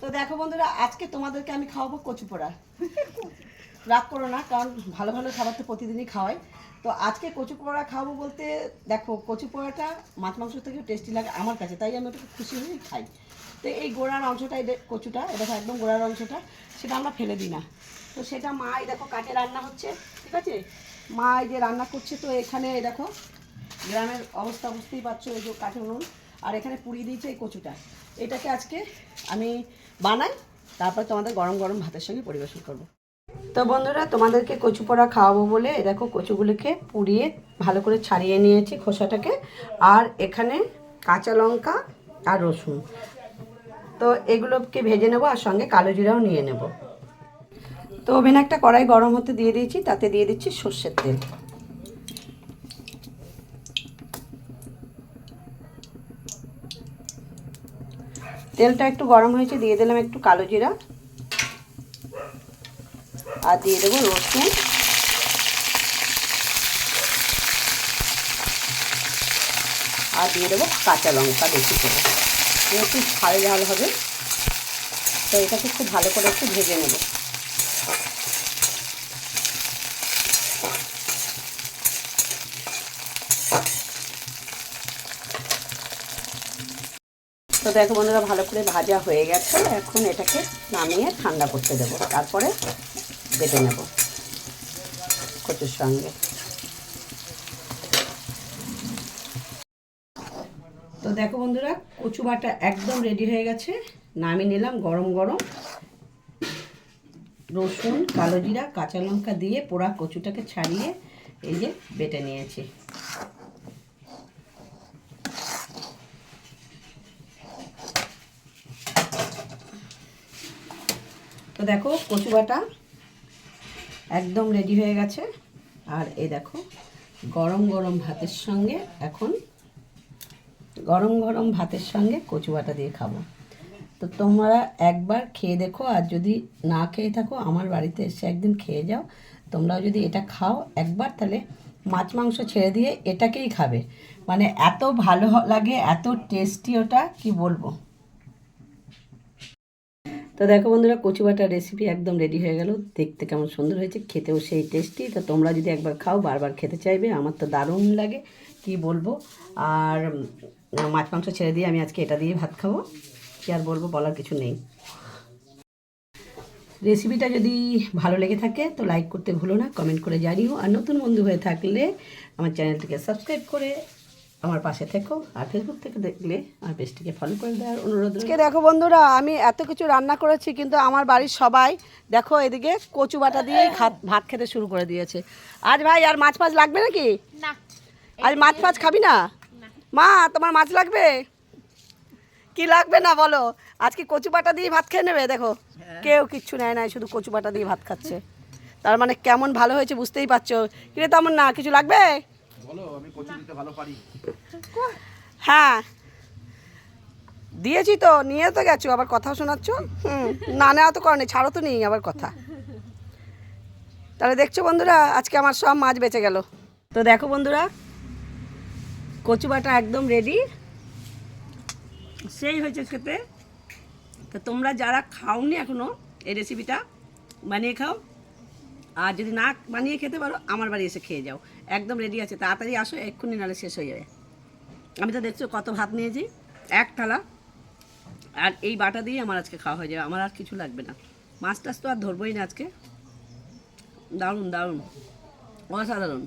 তো দেখো বন্ধুরা, আজকে তোমাদেরকে আমি খাওয়াবো কচু পোড়া। রাগ করো না, কারণ ভালো ভালো খাবার তো প্রতিদিনই খাওয়াই। তো আজকে কচু পোড়া খাওয়াবো বলতে, দেখো, কচু পোড়াটা মাছ মাংস থেকেও টেস্টি লাগে আমার কাছে, তাই আমি ওটাকে খুশি হয়েই খাই। তো এই গোড়ার অংশটা, এই কচুটা, এটা একদম গোড়ার অংশটা, সেটা আমরা ফেলে দিই না। তো সেটা মা, এই দেখো কাটে রান্না হচ্ছে, ঠিক আছে? মা এই যে রান্না করছে, তো এখানে, এই দেখো, গ্রামের অবস্থা বুঝতেই পারছ, এই যে কাঠের উনুন আর এখানে পুড়িয়ে দিয়েছে এই কচুটা। এটাকে আজকে আমি বানাই, তারপর তোমাদের গরম গরম ভাতের সঙ্গে পরিবেশন করব। তো বন্ধুরা, তোমাদেরকে কচু পোড়া খাওয়াবো বলে দেখো কচুগুলোকে পুড়িয়ে ভালো করে ছাড়িয়ে নিয়েছি খোসাটাকে। আর এখানে কাঁচা লঙ্কা আর রসুন। তো এগুলোকে ভেজে নেব আর সঙ্গে কালো জিরাও নিয়ে নেব। তো ওভেনে একটা কড়াই গরম হতে দিয়ে দিয়েছি, তাতে দিয়ে দিচ্ছি সর্ষের তেল। তেলটা একটু গরম হয়েছে, দিয়ে দিলাম একটু কালো জিরা। আর দিয়ে দেবো রসুন। আর দিয়ে দেবো কাঁচা লঙ্কা বেশি করে। একটু ঝাল ঝাল হবে। তো এটাকে খুব ভালো করে একটু ভেজে নেব। তো দেখো বন্ধুরা, ভালো করে ভাজা হয়ে গেছে। এখন এটাকে নামিয়ে ঠান্ডা করতে দেবো। তারপরে বেটে নেব কচুর সঙ্গে। তো দেখো বন্ধুরা, কচু বাটা একদম রেডি হয়ে গেছে। নামিয়ে নিলাম গরম গরম। রসুন, কালো জিরা, কাঁচা লঙ্কা দিয়ে পোড়া কচুটাকে ছাড়িয়ে এই যে বেটে নিয়েছি। তো দেখো কচু বাটা একদম রেডি হয়ে গেছে। আর এই দেখো, গরম গরম ভাতের সঙ্গে এখন গরম গরম ভাতের সঙ্গে কচু বাটা দিয়ে খাব। তো তোমরা একবার খেয়ে দেখো, আর যদি না খেয়ে থাকো, আমার বাড়িতে এসে একদিন খেয়ে যাও। তোমরাও যদি এটা খাও একবার, তাহলে মাছ মাংস ছেড়ে দিয়ে এটাকেই খাবে। মানে এত ভালো লাগে, এত টেস্টি ওটা, কি বলব? তো দেখো বন্ধুরা, কচু বাটার রেসিপি একদম রেডি হয়ে গেল। দেখতে কেমন সুন্দর হয়েছে, খেতেও সেই টেস্টি তো তোমরা যদি একবার খাও, বারবার খেতে চাইবে, আমার তো দারুণ লাগে, কি বলব? আর মাছ মাংস ছেড়ে দিয়ে আমি আজকে এটা দিয়ে ভাত খাব। কি আর বলব, বলার কিছু নেই। রেসিপিটা যদি ভালো লেগে থাকে, তো লাইক করতে ভুলো না কমেন্ট করে জানিও। আর নতুন বন্ধু হয়ে থাকলে আমার চ্যানেলটিকে সাবস্ক্রাইব করে আমার পাশে থেকো আর ফেসবুক থেকে দেখলে আমার পেজটিকে ফলো করে দেওয়ার অনুরোধ আজকে দেখো বন্ধুরা আমি এত কিছু রান্না করেছি কিন্তু আমার বাড়ির সবাই দেখো এদিকে কচু বাটা দিয়েই ভাত খেতে শুরু করে দিয়েছে। আজ ভাই আর মাছ ফাছ লাগবে নাকি? না। আজ মাছ ফাছ খাবি না? মা তোমার মাছ লাগবে? কি লাগবে না বলো? আজকে কচু বাটা দিয়ে ভাত খেয়ে নেবে দেখো। কেউ কিচ্ছু নেয় না শুধু কচু বাটা দিয়ে ভাত খাচ্ছে। তার মানে কেমন ভালো হয়েছে বুঝতেই পারছ? কিরে তেমন না কিছু লাগবে? বলো আমি কচু দিতে ভালো পারি। হ্যাঁ। দিয়েছি তো নিয়ে তো গেছো আবার কথা শোনাচ্ছ? হুম না নেওয়া তো করনি ছাড়ো তো নেই আবার কথা। তাহলে দেখছ বন্ধুরা আজকে আমার সব মাছ বেঁচে গেল। তো দেখো বন্ধুরা কচু বাটা একদম রেডি সেই হয়েছে খেতে। তো তোমরা যারা খাওনি এখনও এই রেসিপিটা বানিয়ে খাও। আর যদি না বানিয়ে খেতে পারো, আমার বাড়ি এসে খেয়ে যাও। একদম রেডি আছে। তাড়াতাড়ি আসো, এক্ষুনি নাহলে শেষ হয়ে যাবে। আমি তো দেখছ কত ভাত নিয়েছি। এক থালা। আর এই বাটা দিয়ে আমার আজকে খাওয়া হয়ে যাবে। আমার আর কিছু লাগবে না। মাছ টাছ তো আর ধরবোই না আজকে। দারুণ দারুণ। অসাধারণ।